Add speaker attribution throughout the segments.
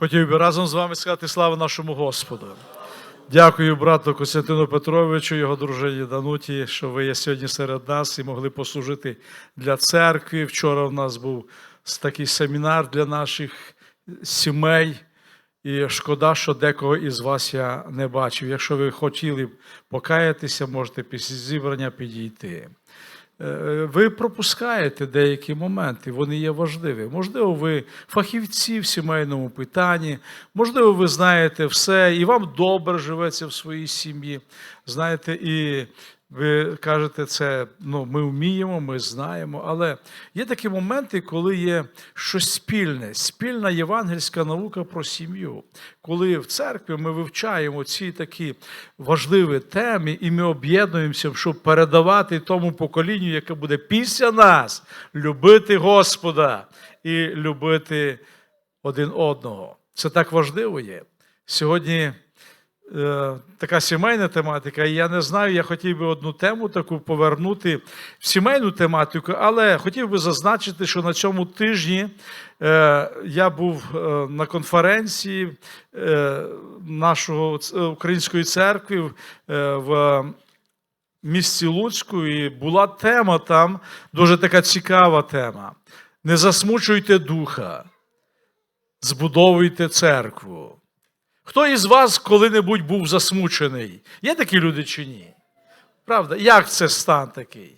Speaker 1: Хотів би разом з вами сказати слава нашому Господу. Дякую брату Костянтину Петровичу, його дружині Дануті, що ви є сьогодні серед нас і могли послужити для церкви. Вчора в нас був такий семінар для наших сімей. І шкода, що декого із вас я не бачив. Якщо ви хотіли б покаятися, можете після зібрання підійти. Е, Ви пропускаєте деякі моменти, вони є важливі. Можливо, ви фахівці в сімейному питанні, можливо, ви знаєте все, і вам добре живеться в своїй сім'ї. Знаєте, і ви кажете, це ну, ми вміємо, ми знаємо, але є такі моменти, коли є щось спільне, спільна євангельська наука про сім'ю. Коли в церкві ми вивчаємо ці такі важливі теми, і ми об'єднуємося, щоб передавати тому поколінню, яке буде після нас, любити Господа і любити один одного. Це так важливо є. Сьогодні така сімейна тематика, і я не знаю, я хотів би одну тему таку повернути в сімейну тематику, але хотів би зазначити, що на цьому тижні е, я був е, на конференції е, нашого української церкви е, в місті Луцьку, і була тема там, дуже така цікава тема. Не засмучуйте духа, збудовуйте церкву. Хто із вас коли-небудь був засмучений? Є такі люди чи ні? Правда? Як це стан такий?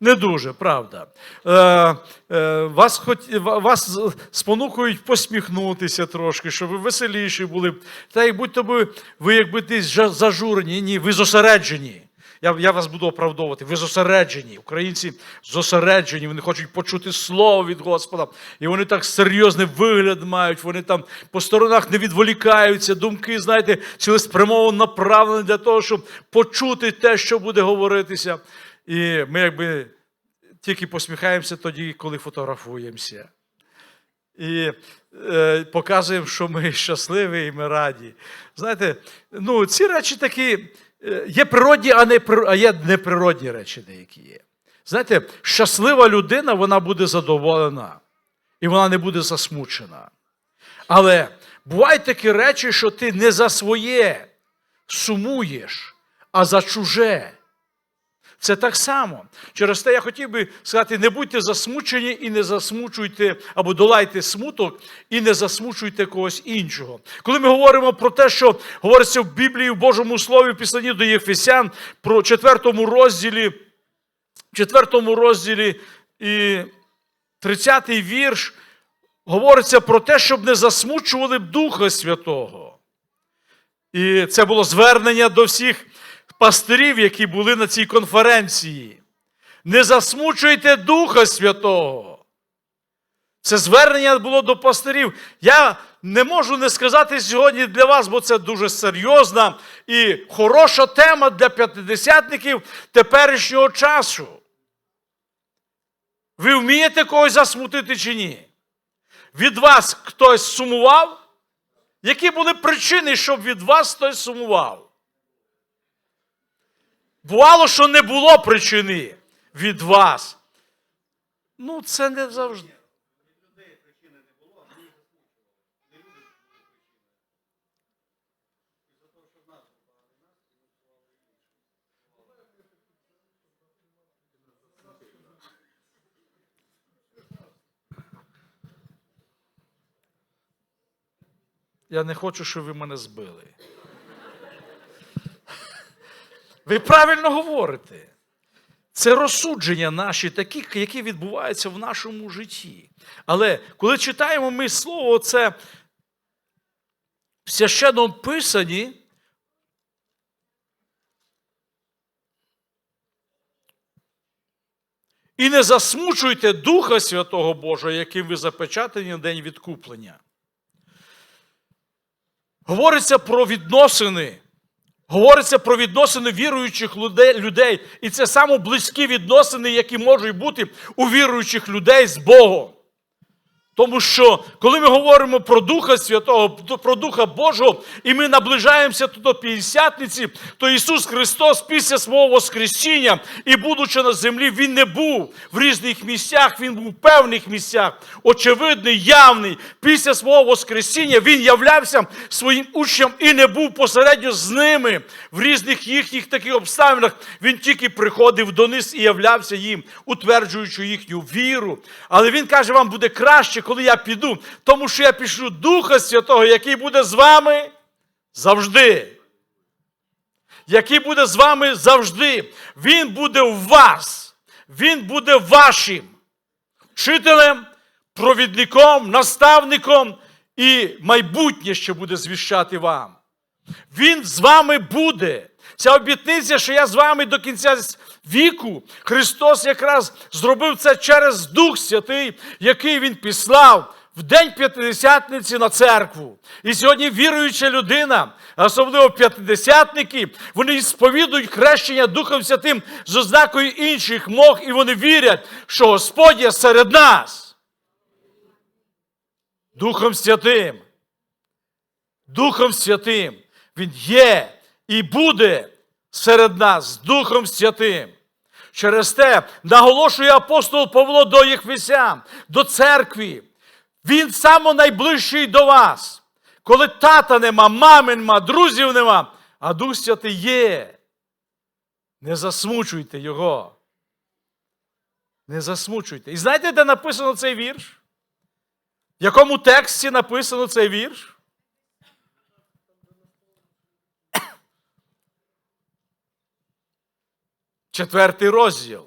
Speaker 1: Не дуже, правда. Е, е, вас, хоч, вас спонукують посміхнутися трошки, щоб ви веселіші були. Та як будь-то би ви якби десь зажурені, ні, ви зосереджені. Я, я вас буду оправдовувати. Ви зосереджені. Українці зосереджені, вони хочуть почути слово від Господа. І вони так серйозний вигляд мають, вони там по сторонах не відволікаються, думки, знаєте, цілеспрямовано направлені для того, щоб почути те, що буде говоритися. І ми якби тільки посміхаємося тоді, коли фотографуємося. І е, показуємо, що ми щасливі і ми раді. Знаєте, ну, ці речі такі є природні, а, не, а є неприродні речі деякі є. Знаєте, щаслива людина, вона буде задоволена і вона не буде засмучена. Але бувають такі речі, що ти не за своє сумуєш, а за чуже. Це так само. Через те я хотів би сказати: не будьте засмучені і не засмучуйте, або долайте смуток і не засмучуйте когось іншого. Коли ми говоримо про те, що говориться в Біблії, в Божому Слові, в Писанні до Єфесян, про четвертому розділі, четвертому розділі і 30-й вірш, говориться про те, щоб не засмучували Духа Святого. І це було звернення до всіх пастирів, які були на цій конференції. Не засмучуйте Духа Святого. Це звернення було до пастирів. Я не можу не сказати сьогодні для вас, бо це дуже серйозна і хороша тема для п'ятидесятників теперішнього часу. Ви вмієте когось засмутити чи ні? Від вас хтось сумував? Які були причини, щоб від вас хтось сумував? Бувало, що не було причини від вас. Ну, це не завжди. Я не хочу, щоб ви мене збили. Ви правильно говорите. Це розсудження наші, такі, які відбуваються в нашому житті. Але коли читаємо ми слово, це в священному писанні, і не засмучуйте Духа Святого Божого, яким ви запечатані на день відкуплення. Говориться про відносини. Говориться про відносини віруючих людей. І це саме близькі відносини, які можуть бути у віруючих людей з Богом. Тому що коли ми говоримо про Духа Святого, про Духа Божого, і ми наближаємося до П'ятдесятниці, то Ісус Христос після свого Воскресіння і будучи на землі, Він не був в різних місцях, Він був в певних місцях, очевидний, явний. Після свого Воскресіння Він являвся своїм учням і не був посередньо з ними в різних їхніх таких обставинах. Він тільки приходив до них і являвся їм, утверджуючи їхню віру. Але Він каже, вам буде краще, коли я піду, тому що я пішлю Духа Святого, який буде з вами завжди. Який буде з вами завжди. Він буде в вас. Він буде вашим вчителем, провідником, наставником і майбутнє ще буде звіщати вам. Він з вами буде. Ця обітниця, що я з вами до кінця віку, Христос якраз зробив це через Дух Святий, який Він післав в день п'ятидесятниці на церкву. І сьогодні віруюча людина, особливо п'ятидесятники, вони сповідують хрещення Духом Святим з ознакою інших мог, і вони вірять, що Господь є серед нас. Духом Святим. Духом Святим. Він є і буде серед нас Духом Святим. Через те наголошує апостол Павло до Єхвесян, до церкви. Він само найближчий до вас. Коли тата нема, мами нема, друзів нема, а Дух Святий є. Не засмучуйте його. Не засмучуйте. І знаєте, де написано цей вірш? В якому тексті написано цей вірш? Четвертий розділ.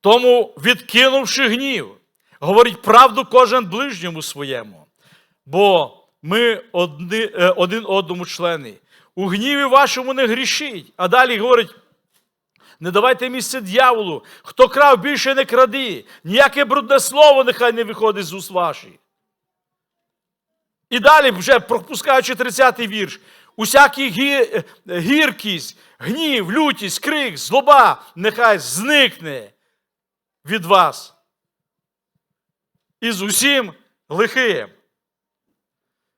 Speaker 1: Тому, відкинувши гнів, говорить правду кожен ближньому своєму, бо ми одни, е, один одному члени. У гніві вашому не грішіть. А далі говорить, не давайте місце дьяволу. Хто крав, більше не кради. Ніяке брудне слово нехай не виходить з уст ваших. І далі, вже пропускаючи 30-й вірш, усякий гі- е, гіркість, гнів, лютість, крик, злоба нехай зникне від вас. І з усім лихим.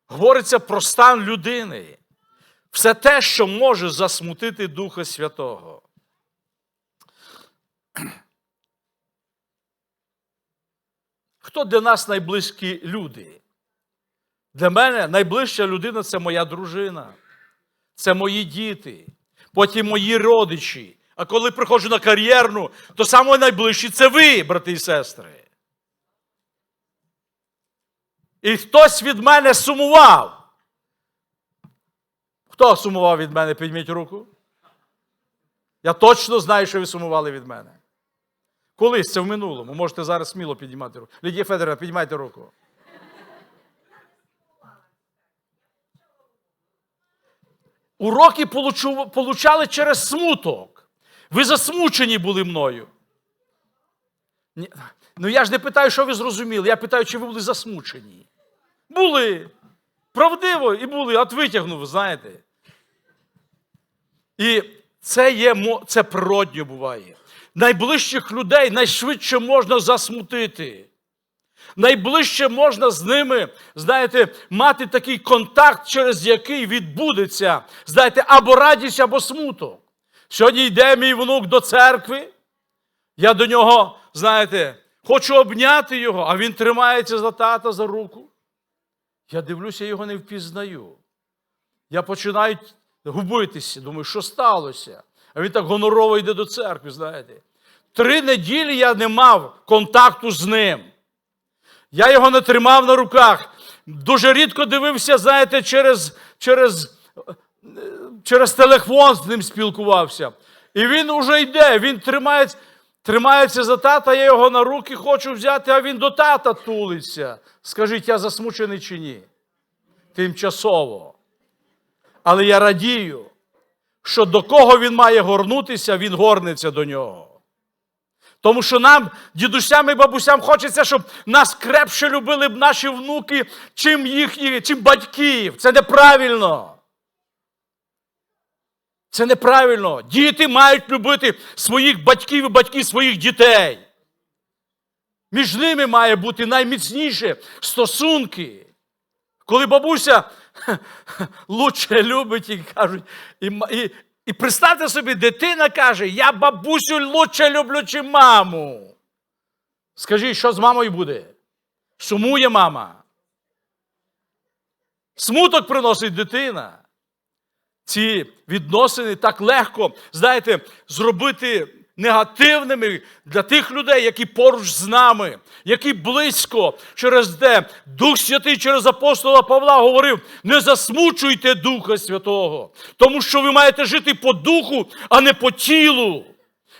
Speaker 1: Говориться про стан людини. Все те, що може засмутити Духа Святого. Хто для нас найблизькі люди? Для мене найближча людина це моя дружина, це мої діти, потім мої родичі. А коли приходжу на кар'єрну, то саме найближчі це ви, брати і сестри. І хтось від мене сумував. Хто сумував від мене? Підніміть руку. Я точно знаю, що ви сумували від мене. Колись це в минулому. Можете зараз сміло піднімати руку. Лідія Федорівна, піднімайте руку. Уроки получали через смуток. Ви засмучені були мною. Ні, Ну я ж не питаю, що ви зрозуміли. Я питаю, чи ви були засмучені. Були. Правдиво і були, от витягнув, знаєте. І це є це природньо буває. Найближчих людей найшвидше можна засмутити. Найближче можна з ними, знаєте, мати такий контакт, через який відбудеться, знаєте, або радість, або смуток. Сьогодні йде мій внук до церкви. Я до нього, знаєте, хочу обняти його, а він тримається за тата за руку. Я дивлюся, його не впізнаю. Я починаю губитися, думаю, що сталося? А він так гонорово йде до церкви, знаєте. Три неділі я не мав контакту з ним. Я його не тримав на руках. Дуже рідко дивився, знаєте, через, через, через телефон з ним спілкувався. І він уже йде, він тримається, тримається за тата, я його на руки хочу взяти, а він до тата тулиться. Скажіть, я засмучений чи ні? Тимчасово. Але я радію, що до кого він має горнутися, він горниться до нього. Тому що нам, дідусям і бабусям, хочеться, щоб нас крепше любили б наші внуки, чим їхні, чим батьків. Це неправильно. Це неправильно. Діти мають любити своїх батьків і батьки своїх дітей. Між ними має бути найміцніше стосунки. Коли бабуся лучше любить і кажуть, і, і, і представте собі, дитина каже: Я бабусю лучше люблю, чи маму. Скажіть, що з мамою буде? Сумує мама. Смуток приносить дитина. Ці відносини так легко, знаєте, зробити негативними для тих людей, які поруч з нами, які близько через те Дух Святий через апостола Павла говорив: не засмучуйте Духа Святого, тому що ви маєте жити по духу, а не по тілу.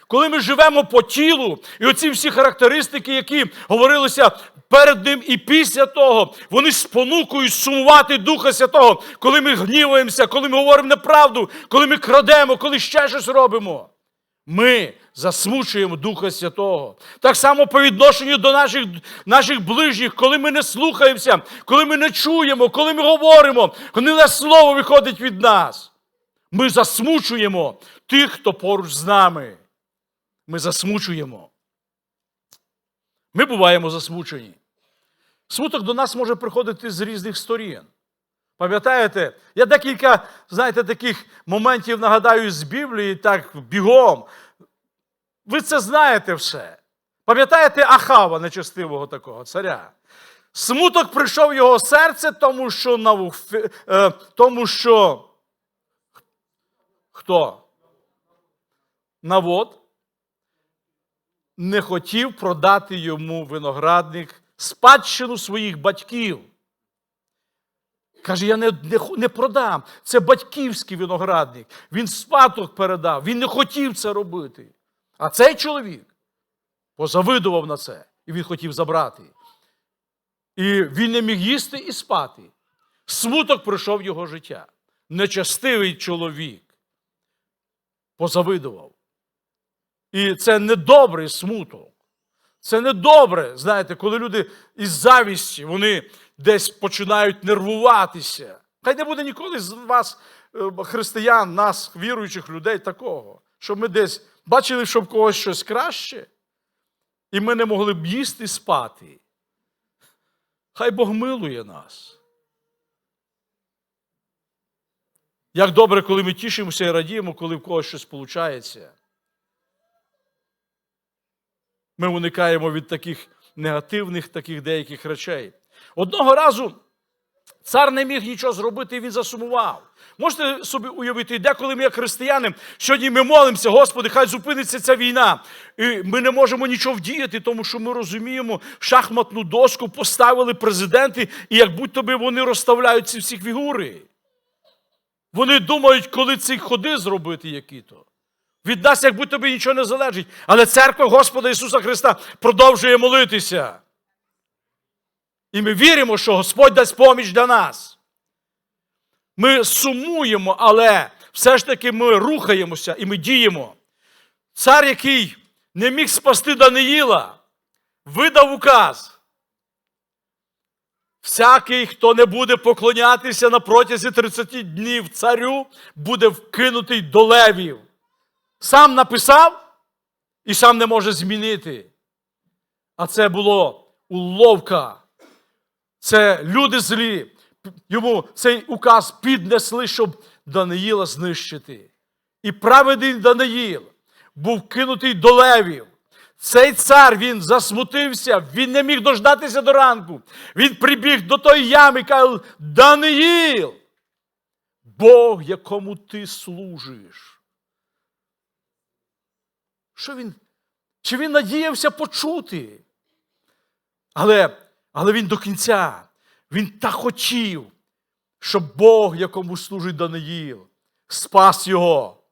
Speaker 1: Коли ми живемо по тілу, і оці всі характеристики, які говорилися перед ним і після того, вони спонукують сумувати Духа Святого, коли ми гніваємося, коли ми говоримо неправду, коли ми крадемо, коли ще щось робимо. Ми засмучуємо Духа Святого. Так само по відношенню до наших, наших ближніх, коли ми не слухаємося, коли ми не чуємо, коли ми говоримо, коли не слово виходить від нас. Ми засмучуємо тих, хто поруч з нами. Ми засмучуємо. Ми буваємо засмучені. Смуток до нас може приходити з різних сторін. Пам'ятаєте, я декілька, знаєте, таких моментів нагадаю з Біблії, так бігом. Ви це знаєте все. Пам'ятаєте Ахава, нечестивого такого царя? Смуток прийшов в його серце, тому що, Навуф- е, тому що хто? Навод не хотів продати йому виноградник спадщину своїх батьків. Каже, я не, не, не продам. Це батьківський виноградник. Він спадок передав. Він не хотів це робити. А цей чоловік позавидував на це, і він хотів забрати. І він не міг їсти і спати. Смуток прийшов в його життя. Нечестивий чоловік позавидував. І це недобрий смуток. Це недобре, знаєте, коли люди із завісті вони десь починають нервуватися. Хай не буде ніколи з вас, е, християн, нас, віруючих людей, такого, щоб ми десь бачили, що в когось щось краще, і ми не могли б їсти спати. Хай Бог милує нас. Як добре, коли ми тішимося і радіємо, коли в когось щось виходить. Ми уникаємо від таких негативних, таких деяких речей. Одного разу цар не міг нічого зробити, і він засумував. Можете собі уявити, деколи ми, як християни, сьогодні ми молимося, Господи, хай зупиниться ця війна. І ми не можемо нічого вдіяти, тому що ми розуміємо, шахматну дошку поставили президенти, і як будь-то би вони розставляють ці всі фігури. Вони думають, коли ці ходи зробити які-то. Від нас, як будь-то би нічого не залежить. Але церква Господа Ісуса Христа продовжує молитися. І ми віримо, що Господь дасть поміч для нас. Ми сумуємо, але все ж таки ми рухаємося і ми діємо. Цар, який не міг спасти Даниїла, видав указ. Всякий, хто не буде поклонятися на протязі 30 днів царю, буде вкинутий до левів. Сам написав і сам не може змінити. А це було уловка. Це люди злі. Йому цей указ піднесли, щоб Даниїла знищити. І праведний Даниїл був кинутий до левів. Цей цар він засмутився, він не міг дождатися до ранку. Він прибіг до тої ями і каже: Даниїл, Бог, якому ти служиш. Що він? Чи він надіявся почути? Але, але він до кінця, він так хотів, щоб Бог, якому служить Даниїл, спас його,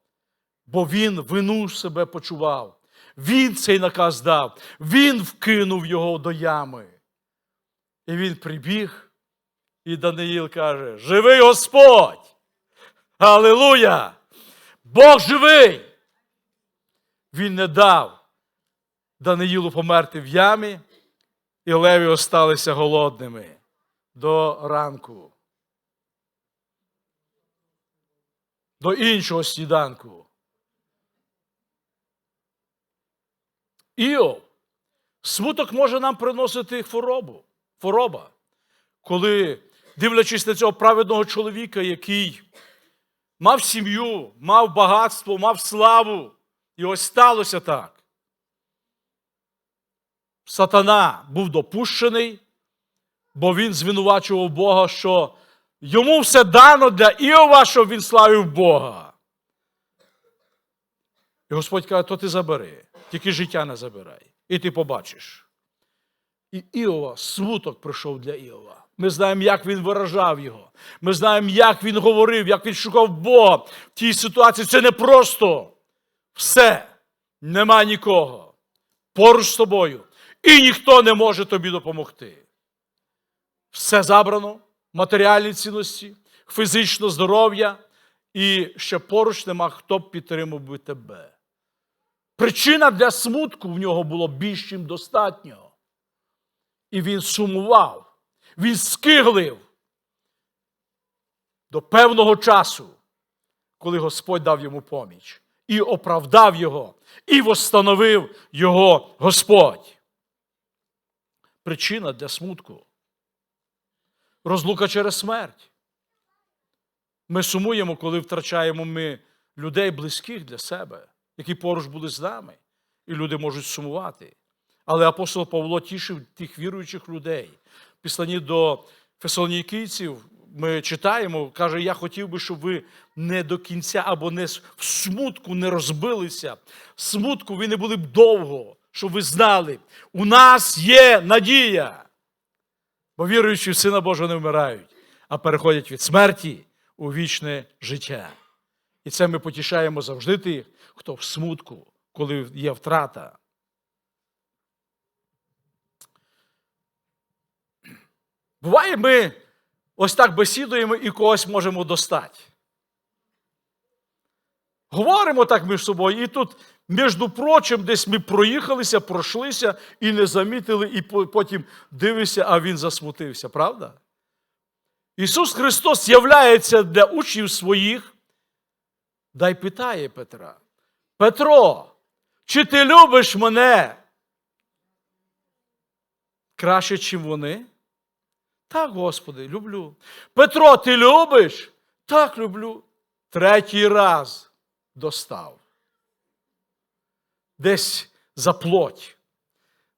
Speaker 1: бо він вину себе почував. Він цей наказ дав, він вкинув його до ями. І він прибіг, і Даниїл каже: Живий Господь! Аллилуйя! Бог живий! Він не дав Даниїлу померти в ямі, і леві осталися голодними до ранку. до іншого сніданку. Іов, смуток може нам приносити хворобу, хвороба, коли, дивлячись на цього праведного чоловіка, який мав сім'ю, мав багатство, мав славу, і ось сталося так. Сатана був допущений, бо він звинувачував Бога, що йому все дано для Іова, щоб він славив Бога. І Господь каже, то ти забери, тільки життя не забирай. І ти побачиш. І Іова, смуток прийшов для Іова. Ми знаємо, як він виражав його. Ми знаємо, як він говорив, як він шукав Бога в тій ситуації. Це не просто все, нема нікого поруч з тобою. І ніхто не може тобі допомогти. Все забрано, матеріальні цінності, фізичне здоров'я, і ще поруч нема, хто б підтримав би тебе. Причина для смутку в нього було більш чим достатньо. І він сумував, він скиглив до певного часу, коли Господь дав йому поміч, і оправдав його, і восстановив його Господь. Причина для смутку. Розлука через смерть. Ми сумуємо, коли втрачаємо ми людей близьких для себе, які поруч були з нами, і люди можуть сумувати. Але апостол Павло тішив тих віруючих людей. В Післанні до фесалонікійців ми читаємо, каже, я хотів би, щоб ви не до кінця або не в смутку не розбилися. В смутку ви не були б довго, щоб ви знали, у нас є надія. Бо віруючі в Сина Божого не вмирають, а переходять від смерті у вічне життя. І це ми потішаємо завжди тих, хто в смутку, коли є втрата. Буває, ми ось так бесідуємо і когось можемо достати. Говоримо так між собою, і тут, між прочим, десь ми проїхалися, пройшлися і не замітили, і потім дивишся, а він засмутився, правда? Ісус Христос являється для учнів своїх, дай питає Петра. Петро, чи ти любиш мене? Краще, чим вони? Так, Господи, люблю. Петро, ти любиш? Так, люблю. Третій раз достав. Десь за плоть.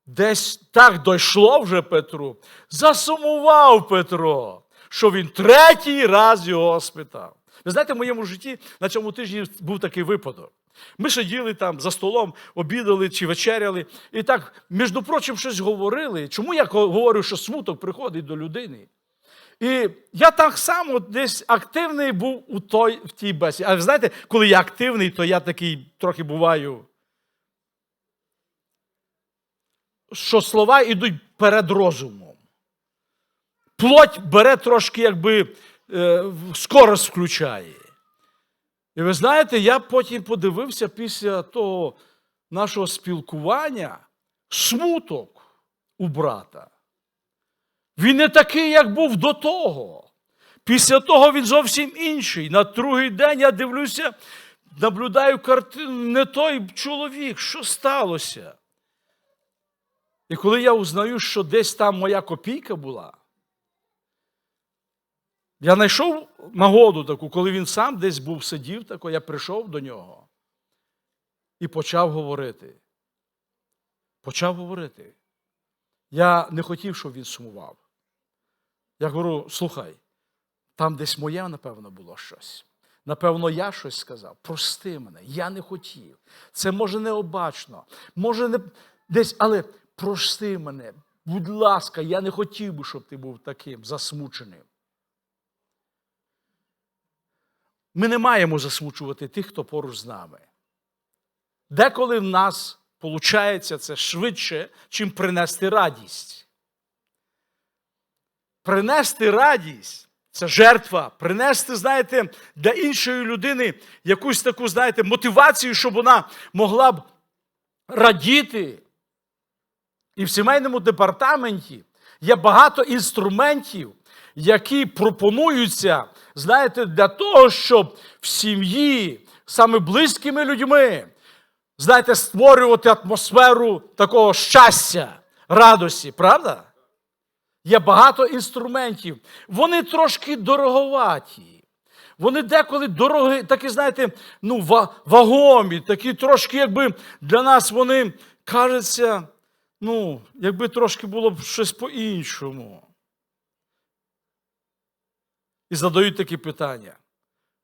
Speaker 1: Десь так дійшло вже Петру. Засумував Петро, що він третій раз його спитав. Ви знаєте, в моєму житті на цьому тижні був такий випадок. Ми сиділи там за столом, обідали чи вечеряли, і так, між прочим, щось говорили. Чому я говорю, що смуток приходить до людини? І я так само десь активний був у той, в тій бесіді. А ви знаєте, коли я активний, то я такий трохи буваю, що слова йдуть перед розумом. Плоть бере трошки, якби е, скорость включає. І ви знаєте, я потім подивився після того нашого спілкування смуток у брата. Він не такий, як був до того. Після того він зовсім інший. На другий день я дивлюся, наблюдаю картину, не той чоловік, що сталося. І коли я узнаю, що десь там моя копійка була, я знайшов нагоду таку, коли він сам десь був сидів, тако, я прийшов до нього і почав говорити. Почав говорити. Я не хотів, щоб він сумував. Я говорю: слухай, там десь моє, напевно, було щось. Напевно, я щось сказав. Прости мене, я не хотів. Це може необачно, може не десь, але прости мене, будь ласка, я не хотів би, щоб ти був таким засмученим. Ми не маємо засмучувати тих, хто поруч з нами. Деколи в нас виходить це швидше, чим принести радість. Принести радість це жертва, принести, знаєте, для іншої людини якусь таку, знаєте, мотивацію, щоб вона могла б радіти. І в сімейному департаменті є багато інструментів, які пропонуються, знаєте, для того, щоб в сім'ї саме близькими людьми, знаєте, створювати атмосферу такого щастя, радості, правда? Є багато інструментів. Вони трошки дороговаті. Вони деколи дорогі, такі, знаєте, ну, вагомі, такі трошки, якби для нас вони кажуться, ну, якби трошки було б щось по-іншому. І задають такі питання.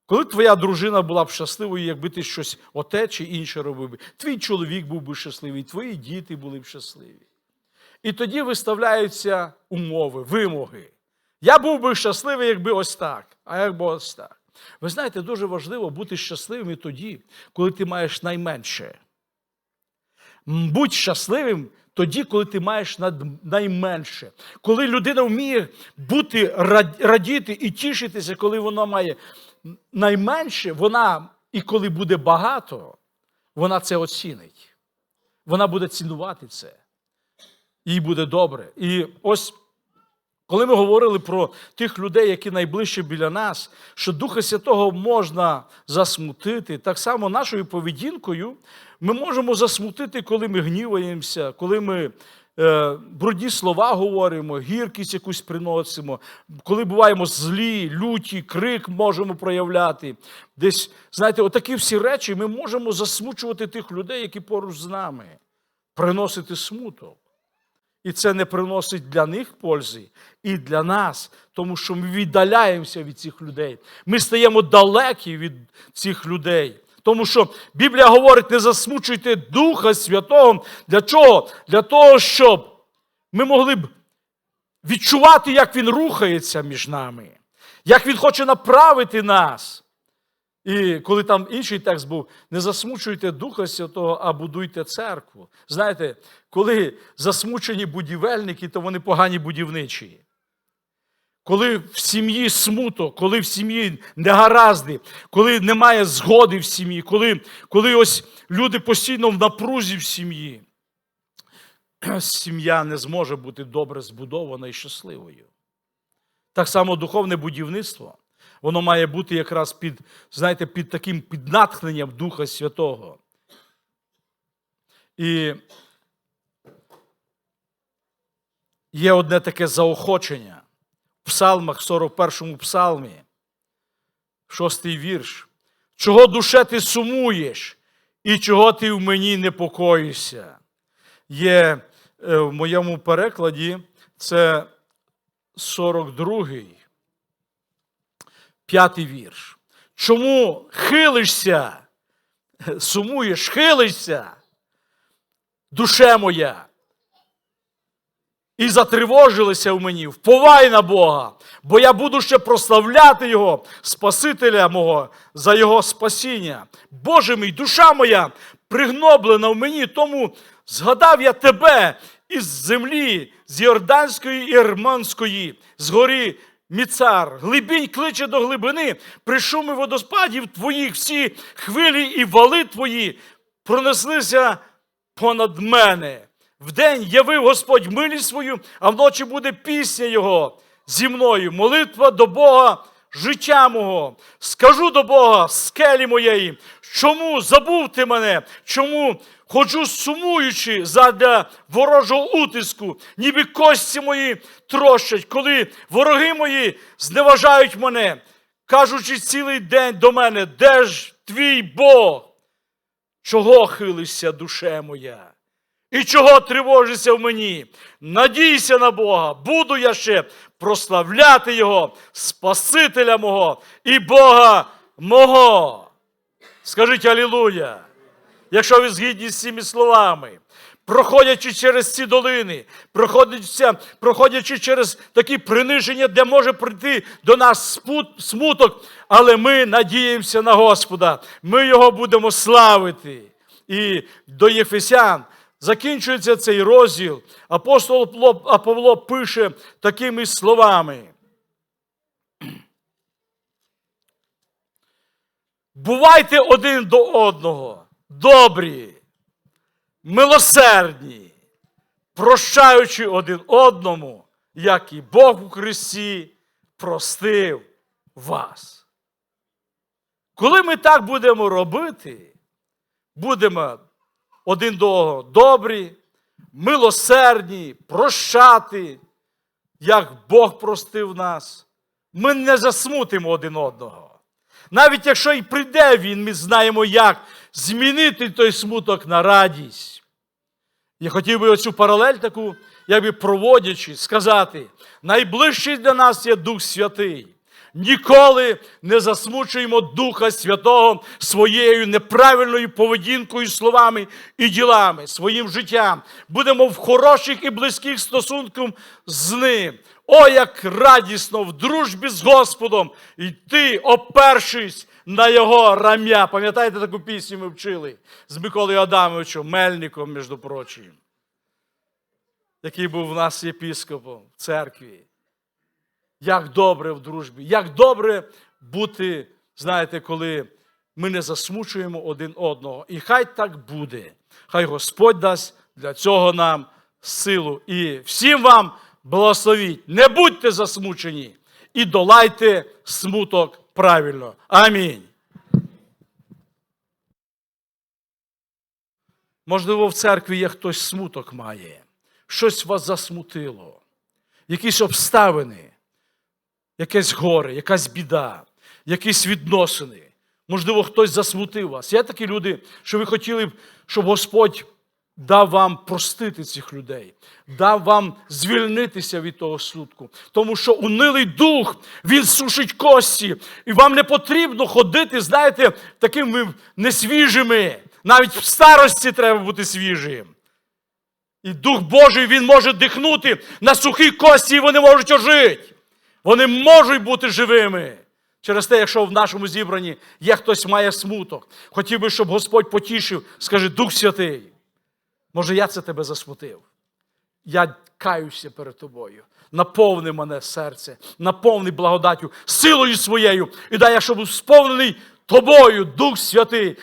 Speaker 1: Коли твоя дружина була б щасливою, якби ти щось оте чи інше робив твій чоловік був би щасливий, твої діти були б щасливі. І тоді виставляються умови, вимоги. Я був би щасливий, якби ось так, а якби ось так. Ви знаєте, дуже важливо бути щасливим і тоді, коли ти маєш найменше. Будь щасливим тоді, коли ти маєш найменше. Коли людина вміє бути радіти і тішитися, коли вона має найменше, вона і коли буде багато, вона це оцінить. Вона буде цінувати це. Їй буде добре. І ось коли ми говорили про тих людей, які найближче біля нас, що Духа Святого можна засмутити, так само нашою поведінкою ми можемо засмутити, коли ми гніваємося, коли ми е, брудні слова говоримо, гіркість якусь приносимо, коли буваємо злі, люті, крик можемо проявляти. Десь, знаєте, отакі всі речі ми можемо засмучувати тих людей, які поруч з нами, приносити смуток. І це не приносить для них пользи і для нас, тому що ми віддаляємося від цих людей. Ми стаємо далекі від цих людей. Тому що Біблія говорить, не засмучуйте Духа Святого. Для чого? Для того, щоб ми могли б відчувати, як Він рухається між нами, як Він хоче направити нас. І коли там інший текст був, не засмучуйте Духа Святого, а будуйте церкву. Знаєте, коли засмучені будівельники, то вони погані будівничі. Коли в сім'ї смуток, коли в сім'ї негаразди, коли немає згоди в сім'ї, коли, коли ось люди постійно в напрузі в сім'ї, сім'я не зможе бути добре збудована і щасливою. Так само духовне будівництво. Воно має бути якраз під, знаєте, під таким піднатхненням Духа Святого. І є одне таке заохочення в псалмах, 41 му псалмі, шостий вірш. Чого душе ти сумуєш, і чого ти в мені непокоїшся? Є е, в моєму перекладі це 42-й п'ятий вірш. Чому хилишся, сумуєш, хилишся, душе моя, і затривожилися в мені, вповай на Бога, бо я буду ще прославляти Його, Спасителя мого, за Його спасіння. Боже мій, душа моя пригноблена в мені, тому згадав я тебе із землі, з Йорданської і Ерманської, з гори Міцар, глибінь кличе до глибини, при шумі водоспадів твоїх всі хвилі і вали твої пронеслися понад мене. Вдень явив Господь милість свою, а вночі буде пісня Його зі мною, молитва до Бога, життя мого. Скажу до Бога, скелі моєї, чому забув ти мене, чому ходжу сумуючи задля ворожого утиску, ніби кості мої трощать, коли вороги мої зневажають мене, кажучи цілий день до мене, де ж твій Бог? Чого хилишся, душе моя? І чого тривожишся в мені? Надійся на Бога, буду я ще прославляти Його, Спасителя мого і Бога мого. Скажіть Алілуя! Якщо ви згідні з цими словами, проходячи через ці долини, проходячи, проходячи через такі приниження, де може прийти до нас смуток, але ми надіємося на Господа, ми Його будемо славити. І до Єфесян закінчується цей розділ. Апостол Павло пише такими словами. Бувайте один до одного, добрі, милосердні, прощаючи один одному, як і Бог у Христі простив вас. Коли ми так будемо робити, будемо один до одного добрі, милосердні, прощати, як Бог простив нас, ми не засмутимо один одного. Навіть якщо і прийде він, ми знаємо, як змінити той смуток на радість. Я хотів би оцю паралель таку, якби проводячи, сказати: найближчий для нас є Дух Святий. Ніколи не засмучуємо Духа Святого своєю неправильною поведінкою, словами і ділами, своїм життям. Будемо в хороших і близьких стосунках з ним. О, як радісно в дружбі з Господом йти, опершись на його рам'я. Пам'ятаєте таку пісню ми вчили з Миколою Адамовичем, Мельником, між прочим, який був у нас єпіскопом в церкві. Як добре в дружбі, як добре бути, знаєте, коли ми не засмучуємо один одного. І хай так буде. Хай Господь дасть для цього нам силу. І всім вам благословіть. Не будьте засмучені і долайте смуток правильно. Амінь. Можливо, в церкві є хтось смуток має, щось вас засмутило, якісь обставини якесь горе, якась біда, якісь відносини. Можливо, хтось засмутив вас. Є такі люди, що ви хотіли б, щоб Господь дав вам простити цих людей, дав вам звільнитися від того смутку. Тому що унилий дух, він сушить кості, і вам не потрібно ходити, знаєте, такими несвіжими. Навіть в старості треба бути свіжим. І Дух Божий він може дихнути на сухі кості, і вони можуть ожити. Вони можуть бути живими. Через те, якщо в нашому зібранні є хтось має смуток, хотів би, щоб Господь потішив, скаже, Дух Святий, може, я це тебе засмутив. Я каюся перед тобою. Наповни мене серце, наповни благодаттю, силою своєю. І дай я, щоб сповнений тобою, Дух Святий.